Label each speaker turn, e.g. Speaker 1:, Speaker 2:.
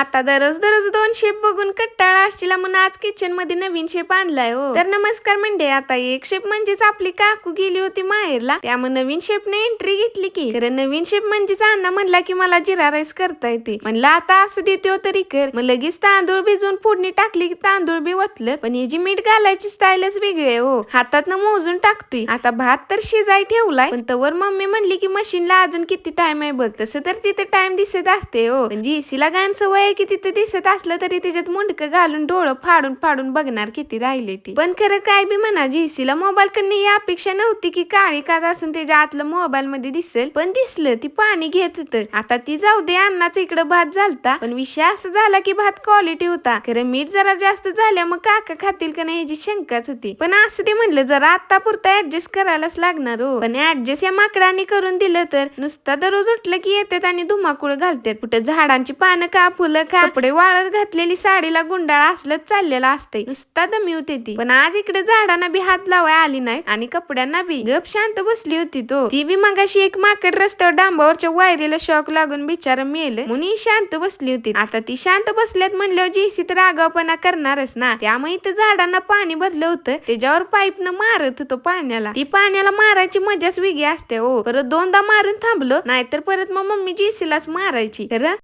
Speaker 1: आता दररोज दररोज दोन शेप बघून कट्टाळा असतील म्हणून आज किचनमध्ये नवीन शेप आणलाय हो. तर नमस्कार म्हणजे आता एक शेप म्हणजेच आपली काकू गेली होती माहेरला. त्यामुळे नवीन शेपने एंट्री घेतली की. खरं नवीन शेप म्हणजेच अण्णा म्हणला की मला जिरा राईस करता येते म्हणलं आता असू दे तो तरी कर. मग लगेच तांदूळ भिजवून फोडणी टाकली की तांदूळ बी वतलं पण ही जी मीठ घालायची स्टाईलच वेगळी आहे हो. हातात मोजून टाकतोय. आता भात तर शिजाय ठेवलाय. पण तवर मम्मी म्हणली की मशीनला अजून किती टाइम आहे बघ. तसं तर तिथे टाइम दिसत असते हो. म्हणजे इसीला गाण सवय आहे की तिथे दिसत असलं तरी त्याच्यात मुंडकं घालून डोळं फाडून फाडून बघणार किती राहिले ती. पण खरं काय बी म्हणा जीसीला मोबाईल कडनं ही अपेक्षा नव्हती की काळी कात असून त्याच्या आतलं मोबाईल मध्ये दिसेल. पण दिसलं ती पाणी घेत होतं. आता ती जाऊ दे अन्नाच इकडं भात झालता. पण विषय असा झाला की भात क्वालिटी होता. खरं मीठ जरा जास्त झाल्या मग काका खातील का नाही याची शंकाच होती. पण असं ते म्हणलं जरा आता पुरता ऍडजस्ट करायलाच लागणार हो. पण ऍडजस्ट या माकडाने करून दिलं तर नुसता दररोज उठलं की येतात आणि धुमाकूळ घालतात. कुठं झाडांची पानं का फुलं का? कपडे वाळत घातलेली साडीला गुंडाळा असलंच चाललेला असते नुसता दमी होते ती पण आज इकडे झाडांना बी हात लावाय आली नाही आणि कपड्यांना बी. गप शांत बसली होती तो. ती बी मगाशी एक माकड रस्त्यावर डांबावरच्या वायरीला शॉक लागून बिचारा मेल. मुनी ही शांत बसली होती. आता ती शांत बसल्यात म्हणल्यावर जेसी तर आगावपणा करणारच ना. त्यामुळे इथं झाडांना पाणी भरलं होतं. त्याच्यावर पाईपनं मारत होतो पाण्याला. ती पाण्याला मारायची मजाच वेगळी असते हो. परत दोनदा मारून थांबलो. नाहीतर परत मग मम्मी जेसीलाच मारायची. तर